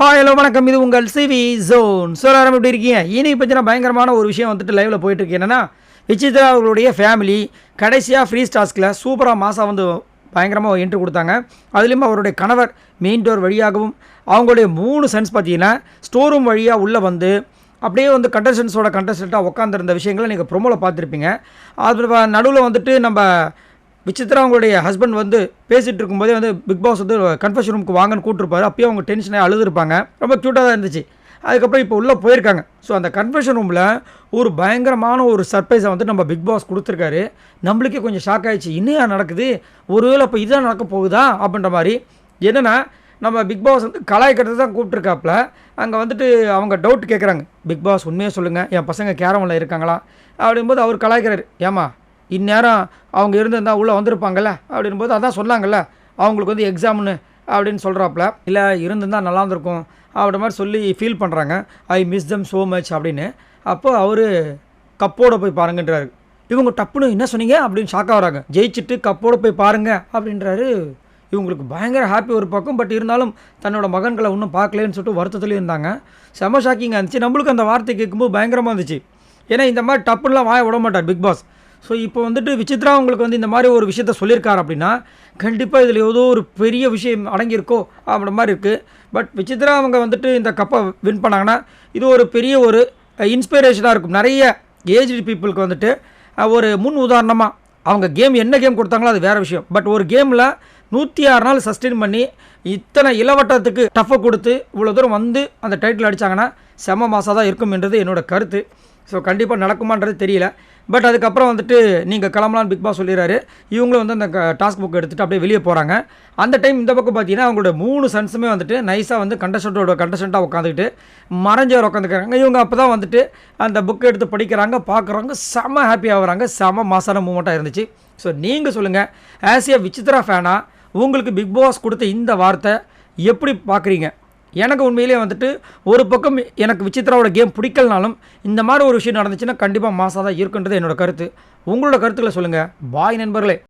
Hi hello வணக்கம். இது உங்கள் சிவி ஜோன். சோலாரம் எப்படி இருக்கீங்க? இனி பற்றின பயங்கரமான ஒரு விஷயம் வந்துட்டு லைவில் போயிட்டு என்னென்னா என்னன்னா விசித்ரா அவர்களுடைய ஃபேமிலி கடைசியாக ஃப்ரீ ஸ்டாஸ்கில் சூப்பராக மாதம் வந்து பயங்கரமாக என்ட்ரி கொடுத்தாங்க. அதுலேயும் அவருடைய கணவர் மெயின் டோர் வழியாகவும் அவங்களுடைய மூணு சென்ஸ் பார்த்தீங்கன்னா ஸ்டோர் ரூம் வழியாக உள்ளே வந்து அப்படியே வந்து கண்டஸ்டன்ஸோட கண்டஸ்டண்ட்டாக உட்காந்துருந்த விஷயங்களை நீங்கள் ப்ரொமோவில் பார்த்துருப்பீங்க. அது நடுவில் வந்துட்டு நம்ம விசித்திரா அவங்களுடைய ஹஸ்பண்ட் வந்து பேசிகிட்டு இருக்கும்போதே வந்து பிக் பாஸ் வந்து கன்ஃபர்ஷன் ரூமுக்கு வாங்கன்னு கூட்டிருப்பாரு. அப்பயும் அவங்க டென்ஷனாக அழுதுருப்பாங்க. ரொம்ப க்யூட்டாக தான் இருந்துச்சு. அதுக்கப்புறம் இப்போ உள்ளே போயிருக்காங்க. ஸோ அந்த கன்ஃபர்ஷன் ரூமில் ஒரு பயங்கரமான ஒரு சர்ப்ரைஸை வந்து நம்ம பிக் பாஸ் கொடுத்துருக்காரு. நம்மளுக்கே கொஞ்சம் ஷாக் ஆகிடுச்சு இன்னையா நடக்குது? ஒருவேளை இப்போ இதுதான் நடக்க போகுதா? அப்படின்ற மாதிரி. என்னென்னா நம்ம பிக் பாஸ் வந்து கலாய்க்கிறது தான் கூப்பிட்ருக்காப்புல அங்கே வந்துட்டு அவங்க டவுட் கேட்குறாங்க பிக் பாஸ் உண்மையாக சொல்லுங்கள் என் பசங்க கேரமில் இருக்காங்களா? அப்படிங்கும்போது அவர் கலாய்க்கிறாரு. ஏமா இந்நேரம் அவங்க இருந்திருந்தால் உள்ளே வந்திருப்பாங்கல்ல? அப்படின்போது அதான் சொன்னாங்கல்ல அவங்களுக்கு வந்து எக்ஸாம்னு அப்படின்னு சொல்கிறாப்புல இல்லை இருந்திருந்தால் நல்லா இருந்திருக்கும் அப்படி மாதிரி சொல்லி ஃபீல் பண்ணுறாங்க I miss them so much அப்படின்னு. அப்போ அவர் கப்போட போய் பாருங்கன்றாரு. இவங்க டப்புன்னு என்ன சொன்னீங்க? அப்படின்னு ஷாக்காக வராங்க. ஜெயிச்சுட்டு கப்போட போய் பாருங்க அப்படின்றாரு. இவங்களுக்கு பயங்கர ஹாப்பி ஒரு பக்கம் பட் இருந்தாலும் தன்னோட மகன்களை இன்னும் பார்க்கலன்னு சொல்லிட்டு வருத்தத்துலேயும் இருந்தாங்க. செம ஷாக்கிங்காக இருந்துச்சு. நம்மளுக்கு அந்த வார்த்தை கேட்கும்போது பயங்கரமாக இருந்துச்சு. ஏன்னா இந்த மாதிரி டப்புலாம் வாய விட மாட்டார் பிக் பாஸ் ஸோ இப்போ வந்துட்டு விசித்ரா உங்களுக்கு வந்து இந்த மாதிரி ஒரு விஷயத்த சொல்லியிருக்காரு அப்படின்னா கண்டிப்பாக இதில் ஏதோ ஒரு பெரிய விஷயம் அடங்கியிருக்கோ அப்படின்ற மாதிரி இருக்குது பட் விசித்ரா அவங்க வந்துட்டு இந்த கப்பை வின் பண்ணாங்கன்னா இது ஒரு பெரிய ஒரு இன்ஸ்பிரேஷனாக இருக்கும். நிறைய ஏஜ் பீப்புளுக்கு வந்துட்டு ஒரு முன் உதாரணமாக அவங்க கேம் என்ன கேம் கொடுத்தாங்களோ அது வேறு விஷயம். பட் ஒரு கேமில் நூற்றி ஆறு நாள் சஸ்டெயின் பண்ணி இத்தனை இளவட்டத்துக்கு டஃப்பை கொடுத்து இவ்வளோ தூரம் வந்து அந்த டைட்டில் அடித்தாங்கன்னா செம மாசாக தான் இருக்கும் என்றது என்னோட கருத்து. ஸோ கண்டிப்பாக நடக்குமான்றது தெரியல. பட் அதுக்கப்புறம் வந்துட்டு நீங்கள் கிளம்பலான்னு பிக் பாஸ் சொல்லிடுறாரு. இவங்களும் வந்து அந்த டாஸ்க் புக் எடுத்துகிட்டு அப்படியே வெளியே போகிறாங்க அந்த டைம் இந்த பக்கம் பார்த்தீங்கன்னா அவங்களோட மூணு சன்ஸுமே வந்துட்டு நைஸாக வந்து கண்டஸ்டண்ட்டோட கண்டஸ்டண்ட்டாக உட்காந்துக்கிட்டு மறைஞ்சவர் உட்காந்துக்கிறாங்க இவங்க அப்போ தான் வந்துட்டு அந்த புக் எடுத்து படிக்கிறாங்க பார்க்குறாங்க செம ஹாப்பி ஆகுறாங்க செம மாசான மூமெண்ட்டாக இருந்துச்சு. ஸோ நீங்கள் சொல்லுங்கள் ஆஸ் ஏ விசித்ரா ஃபேனாக உங்களுக்கு பிக் பாஸ் கொடுத்த இந்த வார்த்தை எப்படி பார்க்குறீங்க எனக்கு உண்மையிலேயே வந்துட்டு ஒரு பக்கம் எனக்கு விசித்ராவோட கேம் பிடிக்கலனாலும் இந்த மாதிரி ஒரு விஷயம் நடந்துச்சுன்னா கண்டிப்பாக மாசாக தான் இருக்குன்றது என்னோட கருத்து. உங்களோட கருத்துக்களை சொல்லுங்கள் பாய் நண்பர்களே.